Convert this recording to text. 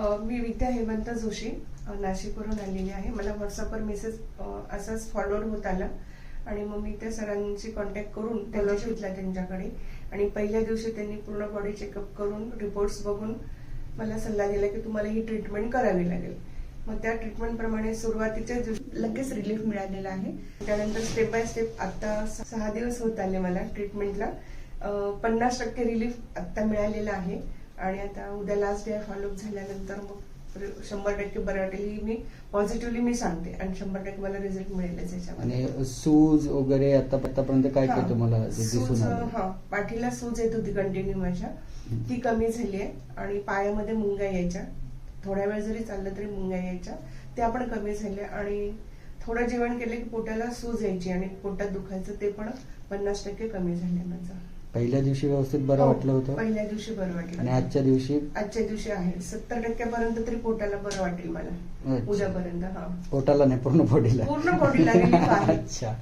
मी विद्या हेमंत जोशी नाशिकवरून आलेली आहे. मला व्हॉट्सअपवर मेसेज असाच फॉरवर्ड होत आला. आणि मग मी त्या सरांची कॉन्टॅक्ट करून त्याला घेतला त्यांच्याकडे. आणि पहिल्या दिवशी त्यांनी पूर्ण बॉडी चेकअप करून रिपोर्ट्स बघून मला सल्ला दिला की तुम्हाला ही ट्रीटमेंट करावी लागेल. मग त्या ट्रीटमेंट प्रमाणे सुरुवातीच्या दिवशी लगेच रिलीफ मिळालेला आहे. त्यानंतर स्टेप बाय स्टेप आता स- सहा दिवस होत आले मला ट्रीटमेंटला पन्नास टक्के रिलीफ आता मिळालेला आहे. आणि आता उद्या लास्ट डे फॉलोअप झाल्यानंतर मग शंभर टक्के बरं वाटेल मी पॉझिटिव्हली मी सांगते. आणि शंभर टक्के मला रिझल्ट मिळेलच याच्यामध्ये. सूज वगैरे आता आतापर्यंत काय. काय तुम्हाला सूज हा. पाठीला सूज येत होती कंटिन्यू माझ्या. ती कमी झाली आहे. आणि पायामध्ये मुंग्या यायच्या. थोड्या वेळ जरी चाललं तरी मुंग्या यायच्या. त्या पण कमी झाल्या. आणि थोडं जेवण केलं की पोटाला सूज यायची. आणि पोटात दुखायचं ते पण पन्नास टक्के कमी झाले माझं. पहिल्या दिवशी व्यवस्थित बरं हो, वाटलं होतं. पहिल्या दिवशी बरं वाटलं आणि आजच्या दिवशी? आजच्या दिवशी आहे. सत्तर टक्क्यापर्यंत तरी पोटाला बरं वाटेल मला. उद्यापर्यंत हा. पोटाला नाही पूर्ण बॉडीला पूर्ण बॉडीला अच्छा.